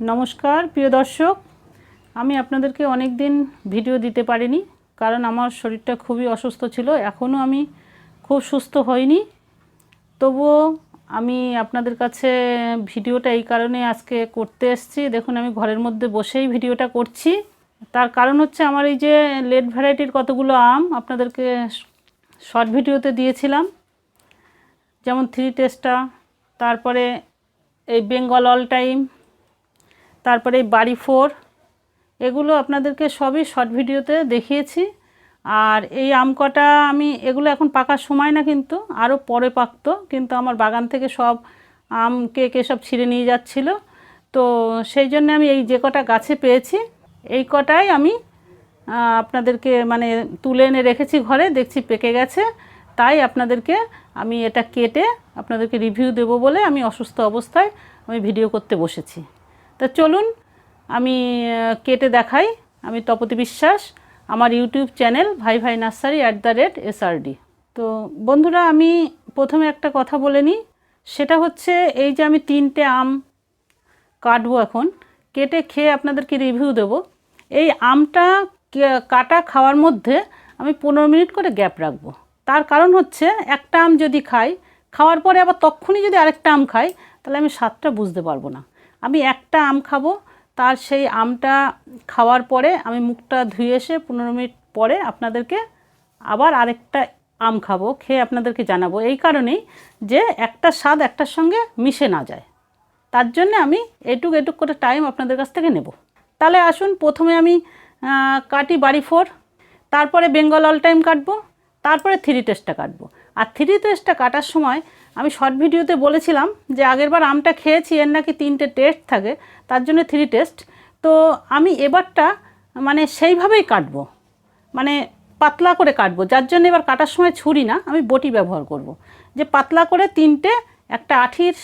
নমস্কার, প্রিয় দর্শক। আমি আপনাদেরকে অনেক দিন ভিডিও দিতে পারিনি, কারণ আমার শরীরটা খুবই অসুস্থ ছিল এখনও আমি খুব সুস্থ হইনি। তবুও আমি আপনাদের কাছে ভিডিওটা এই কারণে আজকে করতে এসেছি। দেখুন, আমি ঘরের মধ্যে বসেই ভিডিওটা করছি। তার কারণ হচ্ছে আমার এই যে লেট ভ্যারাইটির কতগুলো আম আপনাদেরকে শর্ট ভিডিওতে দিয়েছিলাম, যেমন থ্রি টেস্টা, তারপরে এই বেঙ্গল অল টাইম তারপরে বাড়ি ফোর, এগুলো আপনাদেরকে সবই শর্ট ভিডিওতে দেখিয়েছি। আর এই আম কটা আমি, এগুলো এখন পাকার সময় না কিন্তু, আরও পরে পাকতো, কিন্তু আমার বাগান থেকে সব আম কেকে সব ছিঁড়ে নিয়ে যাচ্ছিল। তো সেই জন্য আমি এই যে কটা গাছে পেয়েছি, এই কটাই আমি আপনাদেরকে মানে তুলে এনে রেখেছি ঘরে, দেখছি পেকে গেছে। তাই আপনাদেরকে আমি এটা কেটে আপনাদেরকে রিভিউ দেবো বলে আমি অসুস্থ অবস্থায় আমি ভিডিও করতে বসেছি। তা চলুন, আমি কেটে দেখাই। আমি তপতি বিশ্বাস, আমার ইউটিউব চ্যানেল ভাই ভাই nursery at the rate SRD তো বন্ধুরা, আমি প্রথমে একটা কথা বলে নিই। সেটা হচ্ছে, এই যে আমি তিনটে আম কাটবো এখন, কেটে খেয়ে আপনাদেরকে রিভিউ দেব। এই আমটা কাটা খাওয়ার মধ্যে আমি পনেরো মিনিট করে গ্যাপ রাখব। তার কারণ হচ্ছে, একটা আম যদি খাই, খাওয়ার পরে আবার তখনই যদি আরেকটা আম খাই, তাহলে আমি স্বাদটা বুঝতে পারব না। আমি একটা আম খাব, তার সেই আমটা খাওয়ার পরে আমি মুখটা ধুয়ে এসে পনেরো মিনিট পরে আপনাদেরকে আবার আরেকটা আম খাব, খেয়ে আপনাদেরকে জানাব। এই কারণেই যে একটা স্বাদ একটার সঙ্গে মিশে না যায়। তার জন্য আমি এটুক এটুক করে টাইম আপনাদের কাছ থেকে নেব। তাহলে আসুন, প্রথমে আমি কাটি বাড়ি ফোর তারপরে বেঙ্গল অল টাইম কাটবো। তারপরে থ্রি টেস্টটা কাটবো। আর থ্রি টেস্টটা কাটার সময় আমি শর্ট ভিডিওতে বলেছিলাম যে আগেরবার আমটা খেয়েছি, এর নাকি তিনটে টেস্ট থাকে, তার জন্য থ্রি টেস্ট। তো আমি এবারটা মানে সেইভাবেই কাটবো। মানে পাতলা করে কাটবো। যার জন্য এবার কাটার সময় ছুরি না, আমি বটি ব্যবহার করব। যে পাতলা করে তিনটে, একটা আঠির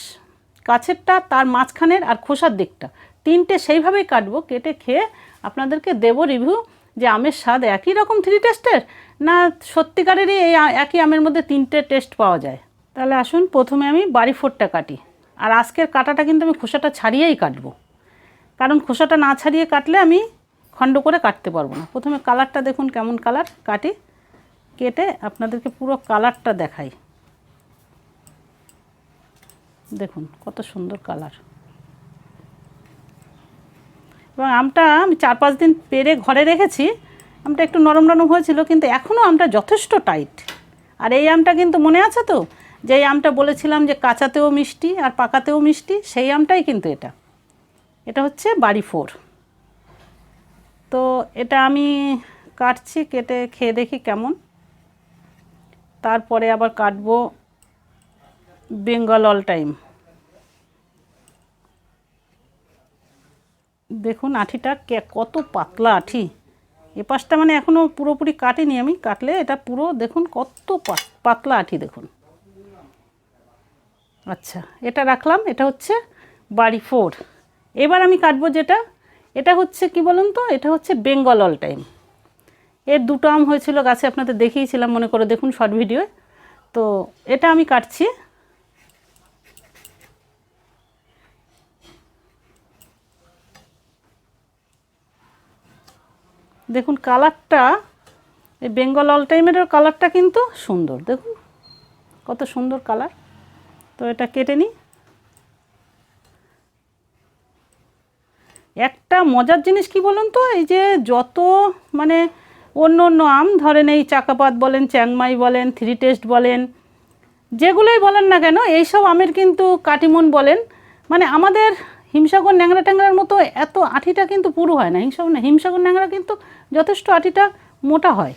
কাছেরটা, তার মাঝখানের আর খোসার দিকটা, তিনটে সেইভাবেই কাটবো, কেটে খেয়ে আপনাদেরকে দেবো রিভিউ যে আমের স্বাদ একই রকম থ্রি টেস্টের না সত্যিকারেরই এই একই আমের মধ্যে তিনটে টেস্ট পাওয়া যায়? তাহলে আসুন, প্রথমে আমি বাড়ি ফোরটা কাটি। আর আজকের কাটাটা কিন্তু আমি খোসাটা ছাড়িয়েই কাটবো। কারণ খোসাটা না ছাড়িয়ে কাটলে আমি খণ্ড করে কাটতে পারব না। প্রথমে কালারটা দেখুন কেমন কালার কাটি, কেটে আপনাদেরকে পুরো কালারটা দেখাই। দেখুন কত সুন্দর কালার এবং আমটা আমি চার পাঁচ দিন পেরে ঘরে রেখেছি, আমটা একটু নরম নরম হয়েছিল, কিন্তু এখনও আমটা যথেষ্ট টাইট। আর এই আমটা কিন্তু মনে আছে তো? যে এই আমটা বলেছিলাম যে কাঁচাতেও মিষ্টি আর পাকাতেও মিষ্টি, সেই আমটাই কিন্তু এটা। এটা হচ্ছে বাড়ি ফোর তো এটা আমি কাটছি, কেটে খেয়ে দেখি কেমন। তারপরে আবার কাটবো বেঙ্গল অল টাইম। দেখুন আঠিটা কত পাতলা আঠি। এ পাশটা মানে এখনও পুরোপুরি কাটিনি আমি, কাটলে এটা পুরো দেখুন কত পাতলা আঠি দেখুন। আচ্ছা এটা রাখলাম, এটা হচ্ছে বাড়ি ফোর। এবার আমি কাটবো যেটা, এটা হচ্ছে কি বলুন তো, এটা হচ্ছে বেঙ্গল অল টাইম। এর দুটো আম হয়েছিল, গাছে আপনাদের দেখিয়েছিলাম, মনে করে দেখুন শর্ট ভিডিও তো এটা আমি কাটছি। দেখুন কালারটা, এই বেঙ্গল অল টাইমেরও কালারটা কিন্তু সুন্দর। দেখুন কত সুন্দর কালার। তো এটা কেটে নিই। একটা মজার জিনিস কি বলুন তো, এই যে যত মানে অন্য অন্য আম, ধরেন এই চাকাপাত বলেন, চ্যাংমাই বলেন থ্রি টেস্ট বলেন, যেগুলোই বলেন না কেন, এইসব আমের কিন্তু কাটিমন বলেন। মানে আমাদের হিমসাগর ন্যাংরা ট্যাংরার মতো এত আঠিটা কিন্তু পুরো হয় না। হিমসাগর না হিমসাগর ন্যাংরা কিন্তু যথেষ্ট আঠিটা মোটা হয়।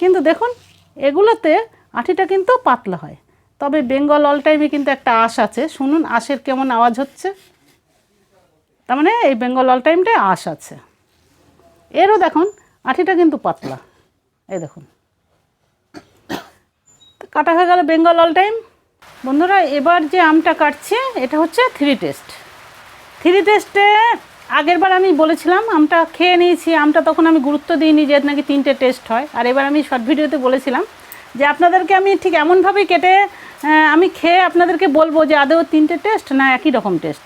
কিন্তু দেখুন, এগুলোতে আঠিটা কিন্তু পাতলা হয়। তবে বেঙ্গল অল টাইমে কিন্তু একটা আশ আছে। শুনুন, আঁশের কেমন আওয়াজ হচ্ছে। তার মানে এই বেঙ্গল অল টাইমটায় আঁশ আছে। এরও দেখুন আঠিটা কিন্তু পাতলা। এই দেখুন। কাটা হয়ে গেল বেঙ্গল অল টাইম বন্ধুরা, এবার যে আমটা কাটছে, এটা হচ্ছে থ্রি টেস্ট থ্রি টেস্টে আগেরবার আমি বলেছিলাম, আমটা খেয়ে নিয়েছি, আমটা তখন আমি গুরুত্ব দিইনি যে নাকি তিনটে টেস্ট হয়। আর এবার আমি শর্ট ভিডিওতে বলেছিলাম যে আপনাদেরকে আমি ঠিক এমনভাবেই কেটে আমি খেয়ে আপনাদেরকে বলব যে আদৌ তিনটে টেস্ট না একই রকম টেস্ট।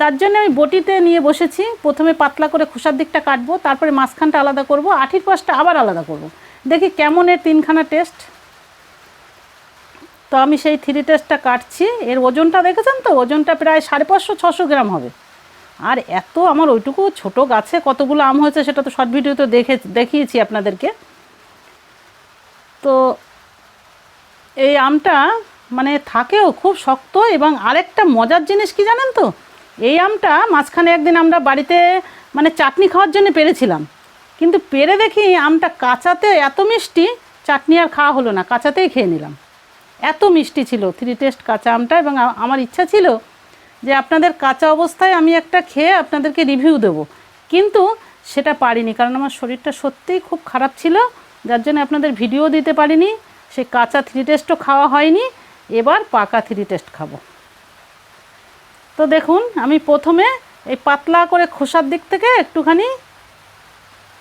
তার জন্য আমি বটিতে নিয়ে বসেছি, প্রথমে পাতলা করে খোসার দিকটা কাটবো, তারপরে মাঝখানটা আলাদা করব, আঠির পাশটা আবার আলাদা করব। দেখি কেমন এর তিনখানা টেস্ট। তো আমি সেই থ্রি টেস্টটা কাটছি। এর ওজনটা দেখেছেন তো? ওজনটা প্রায় সাড়ে পাঁচশো, ছশো গ্রাম হবে। আর এত আমার ওইটুকু ছোট গাছে কতগুলো আম হয়েছে সেটা তো শর্ট ভিডিওতে দেখে, দেখিয়েছি আপনাদেরকে। তো এই আমটা মানে থাকেও খুব শক্ত এবং আরেকটা মজার জিনিস কি জানেন তো? এই আমটা মাঝখানে একদিন আমরা বাড়িতে মানে চাটনি খাওয়ার জন্য পেরেছিলাম। কিন্তু পেরে দেখি আমটা কাঁচাতে এত মিষ্টি, চাটনি আর খাওয়া হলো না, কাঁচাতেই খেয়ে নিলাম। এত মিষ্টি ছিল থ্রি টেস্ট কাঁচা আমটা এবং আমার ইচ্ছা ছিল যে আপনাদের কাঁচা অবস্থায় আমি একটা খেয়ে আপনাদেরকে রিভিউ দেব। কিন্তু সেটা পারিনি, কারণ আমার শরীরটা সত্যিই খুব খারাপ ছিল, যার জন্য আপনাদের ভিডিও দিতে পারিনি, সে কাঁচা থ্রি টেস্টও খাওয়া হয়নি, এবার পাকা থ্রি টেস্ট খাব। তো দেখুন, আমি প্রথমে এই পাতলা করে খোসার দিক থেকে একটুখানি,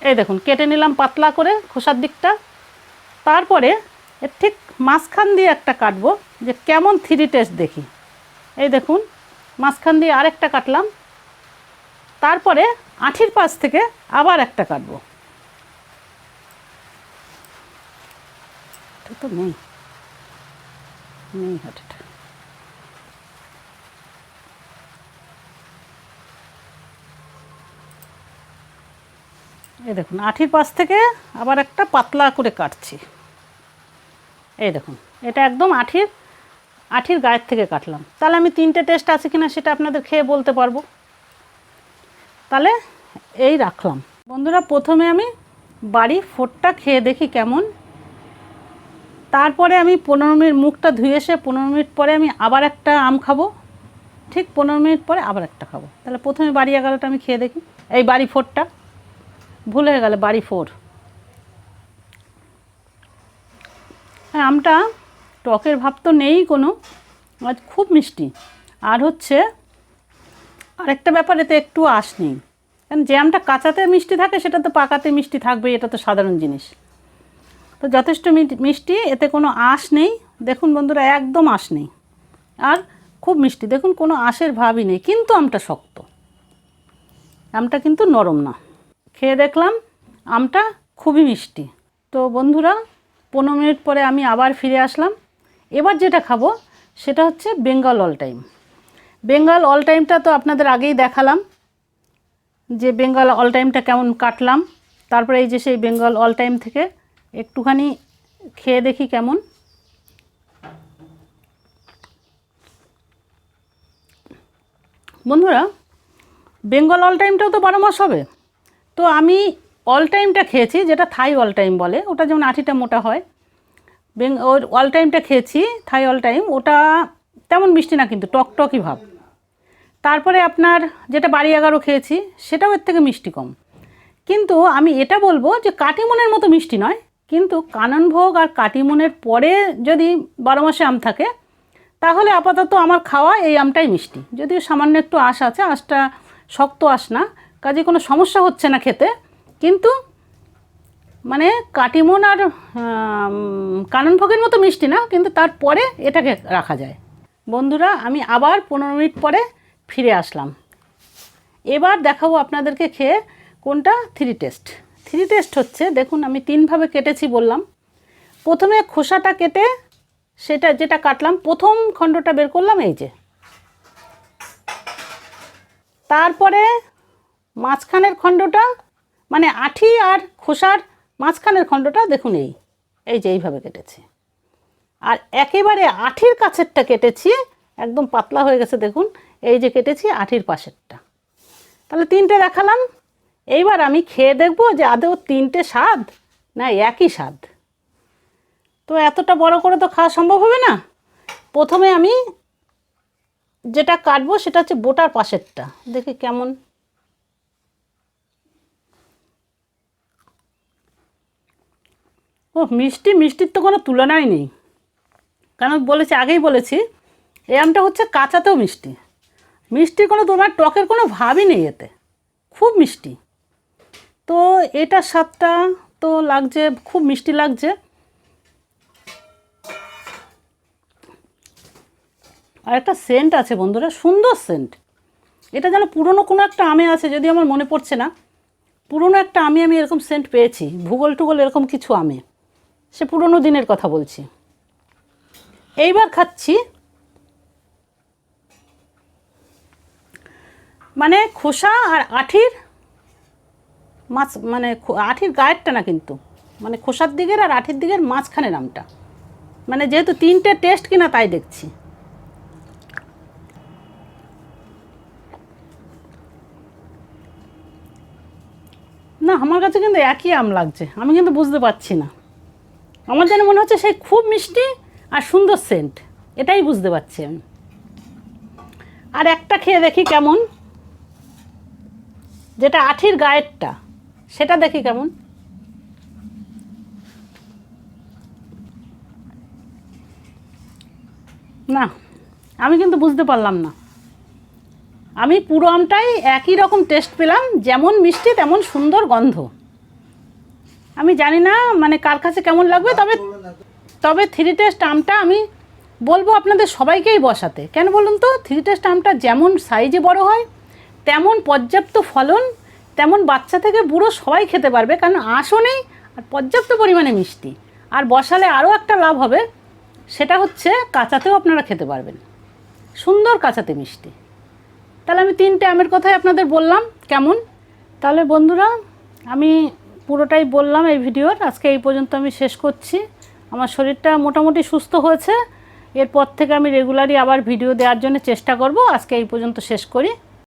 এই দেখুন, কেটে নিলাম পাতলা করে খোসার দিকটা। তারপরে এর ঠিক মাঝখান দিয়ে একটা কাটবো, যে কেমন থ্রি টেস্ট দেখি। এই দেখুন, মাঝখান দিয়ে আরেকটা কাটলাম। তারপরে আঠির পাশ থেকে আবার একটা কাটবো। তো নেই। নেই হাঁটিটা এই দেখুন, আঠির পাশ থেকে আবার একটা পাতলা করে কাটছি। এই দেখুন, এটা একদম আঠির আঠির গায়ের থেকে কাটলাম। তাহলে আমি তিনটে টেস্ট আছে কিনা সেটা আপনাদের খেয়ে বলতে পারব। তাহলে এই রাখলাম। বন্ধুরা, প্রথমে আমি বাড়ি ফোরটা খেয়ে দেখি কেমন। তারপরে আমি পনেরো মিনিট মুখটা ধুয়ে এসে পনেরো মিনিট পরে আমি আবার একটা আম খাব। ঠিক পনেরো মিনিট পরে আবার একটা খাব। তাহলে প্রথমে বাড়ি এগারোটা আমি খেয়ে দেখি। এই বাড়ি ফোরটা, ভুল হয়ে গেল বাড়ি ফোর। আমটা টকের ভাব তো নেই কোনো, আজ খুব মিষ্টি। আর হচ্ছে আরেকটা ব্যাপার, এতে একটু আঁশ নেই। কারণ যে আমটা কাঁচাতে মিষ্টি থাকে, সেটা তো পাকাতে মিষ্টি থাকবে, এটা তো সাধারণ জিনিস। তো যথেষ্ট মিষ্টি, এতে কোনো আঁশ নেই। দেখুন বন্ধুরা, একদম আঁশ নেই। আর খুব মিষ্টি, দেখুন কোনো আঁশের ভাবই নেই, কিন্তু আমটা শক্ত। আমটা কিন্তু নরম না। খেয়ে দেখলাম, আমটা খুবই মিষ্টি। তো বন্ধুরা পনেরো মিনিট পরে আমি আবার ফিরে আসলাম। এবার যেটা খাব, সেটা হচ্ছে Bengal all time Bengal all টাইমটা তো আপনাদের আগেই দেখালাম, যে বেঙ্গল অল টাইমটা কেমন কাটলাম। তারপরে এই যে সেই বেঙ্গল অল টাইম থেকে একটুখানি খেয়ে দেখি কেমন। বন্ধুরা বেঙ্গল অল টাইমটাও তো বারো মাস হবে। তো আমি অল টাইমটা খেয়েছি, যেটা থাই অল টাইম বলে, ওটা যেমন আঠিটা মোটা হয়, বেং ওর অল টাইমটা খেয়েছি থাই অল টাইম ওটা তেমন মিষ্টি না কিন্তু টক টকই ভাব। তারপরে আপনার যেটা বাড়ি এগারো খেয়েছি, সেটাও এর থেকে মিষ্টি কম। কিন্তু আমি এটা বলব যে কাটিমনের মতো মিষ্টি নয়, কিন্তু কাননভোগ আর কাটিমনের পরে যদি বারো মাসে আম থাকে, তাহলে আপাতত আমার খাওয়া এই আমটাই মিষ্টি। যদিও সামান্য একটু আশ আছে, আঁশটা শক্ত আঁশ না, কাজে কোনো সমস্যা হচ্ছে না খেতে কিন্তু মানে কাটিমন আর কাননভোগের মতো মিষ্টি না, কিন্তু তারপরে এটাকে রাখা যায়। বন্ধুরা, আমি আবার পনেরো মিনিট পরে ফিরে আসলাম। এবার দেখাবো আপনাদেরকে খেয়ে কোনটা থ্রি টেস্ট থ্রি টেস্ট হচ্ছে, দেখুন, আমি তিনভাবে কেটেছি বললাম। প্রথমে খোসাটা কেটে সেটা যেটা কাটলাম, প্রথম খণ্ডটা বের করলাম, এই যে। তারপরে মাঝখানের খণ্ডটা মানে আঠি আর খোসার মাঝখানের খণ্ডটা দেখুন এই এই যে এইভাবে কেটেছি। আর একেবারে আঠির কাছেরটা কেটেছি, একদম পাতলা হয়ে গেছে দেখুন, এই যে কেটেছি আঠির পাশেরটা। তাহলে তিনটে দেখালাম, এইবার আমি খেয়ে দেখব যে আদৌ তিনটে স্বাদ না একই স্বাদ। তো এতটা বড় করে তো খাওয়া সম্ভব হবে না। প্রথমে আমি যেটা কাটবো সেটা হচ্ছে বোটার পাশেরটা, দেখি কেমন ও মিষ্টি, মিষ্টির তো কোনো তুলনাই নেই। কারণ বলেছি? আগেই বলেছি, এই আমটা হচ্ছে কাঁচাতেও মিষ্টি। মিষ্টির কোনো তোমার টকের কোনো ভাবই নেই এতে। খুব মিষ্টি। তো এটার স্বাদটা তো লাগছে, খুব মিষ্টি লাগছে। আর একটা সেন্ট আছে বন্ধুরা, সুন্দর সেন্ট এটা যেন পুরনো কোনো একটা আমে আছে যদি আমার মনে পড়ছে না। পুরনো একটা আমি আমি এরকম সেন্ট পেয়েছি, ভূগোল টুগোল এরকম কিছু আমে। সে পুরনো দিনের কথা বলছি। এইবার খাচ্ছি। মানে খোসা আর আঠির মাছ মানে আঠির গায়েরটা না কিন্তু। মানে খোসার দিকের আর আঠির দিকের মাঝখানে নামটা। মানে যেহেতু তিনটে টেস্ট কিনা তাই দেখছি। না, আমার কাছে কিন্তু একই আম লাগছে। আমি কিন্তু বুঝতে পারছি না। আমার যেন মনে হচ্ছে সেই খুব মিষ্টি আর সুন্দর সেন্ট এটাই বুঝতে পারছি আমি। আর একটা খেয়ে দেখি কেমন। যেটা আঠির গায়েরটা, সেটা দেখি কেমন। না, আমি কিন্তু বুঝতে পারলাম না। আমি পুরো আমটাই একই রকম টেস্ট পেলাম, যেমন মিষ্টি তেমন সুন্দর গন্ধ। আমি জানি না মানে কার কাছে কেমন লাগবে তবে তবে থ্রি টেস্ট আমটা আমি বলব আপনাদের সবাইকেই বসাতে। কেন বলুন তো? থ্রি টেস্ট আমটা যেমন সাইজে বড় হয় তেমন পর্যাপ্ত ফলন তেমন বাচ্চা থেকে বুড়ো সবাই খেতে পারবে কারণ আঁশও নেই আর পর্যাপ্ত পরিমাণে মিষ্টি। আর বসালে আরও একটা লাভ হবে সেটা হচ্ছে কাঁচাতেও আপনারা খেতে পারবেন। সুন্দর কাঁচাতে মিষ্টি। তাহলে আমি তিনটে আমের কথাই আপনাদের বললাম কেমন? তাহলে বন্ধুরা আমি পুরোটাই বললাম এই ভিডিওর। আজকে এই পর্যন্ত আমি শেষ করছি। আমার শরীরটা মোটামুটি সুস্থ হয়েছে। এরপর থেকে আমি রেগুলারই আবার ভিডিও দেওয়ার জন্য চেষ্টা করব। আজকে এই পর্যন্ত শেষ করি।